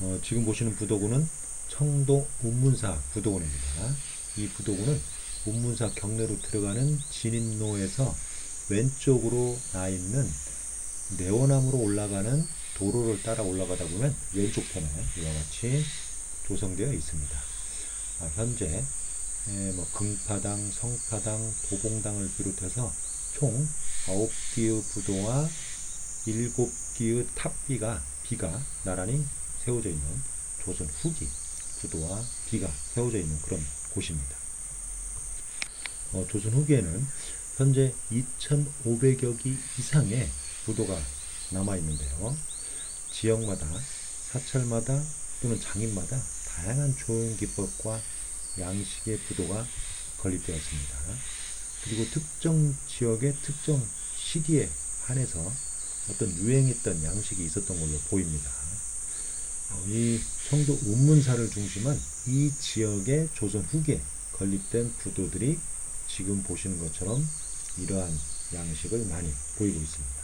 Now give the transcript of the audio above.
어, 지금 보시는 부도구는 청도 운문사 부도원입니다. 이 부도구는 운문사 경내로 들어가는 진입로에서 왼쪽으로 나 있는 네오나무로 올라가는 도로를 따라 올라가다 보면 왼쪽 편에 이와 같이 조성되어 있습니다. 아, 현재 에, 뭐 금파당, 성파당, 도봉당을 비롯해서 총 9개의 부도와 7개의 탑비가 비가 나란히 세워져 있는 조선 후기 부도와 비가 세워져 있는 그런 곳입니다. 어, 조선 후기에는 현재 2,500여 기 이상의 부도가 남아 있는데요. 지역마다 사찰마다 또는 장인마다 다양한 조형 기법과 양식의 부도가 건립되었습니다. 그리고 특정 지역의 특정 시기에 한해서 어떤 유행했던 양식이 있었던 걸로 보입니다. 어, 이 청도 운문사를 중심한 이 지역의 조선 후기에 건립된 부도들이 지금 보시는 것처럼 이러한 양식을 많이 보이고 있습니다.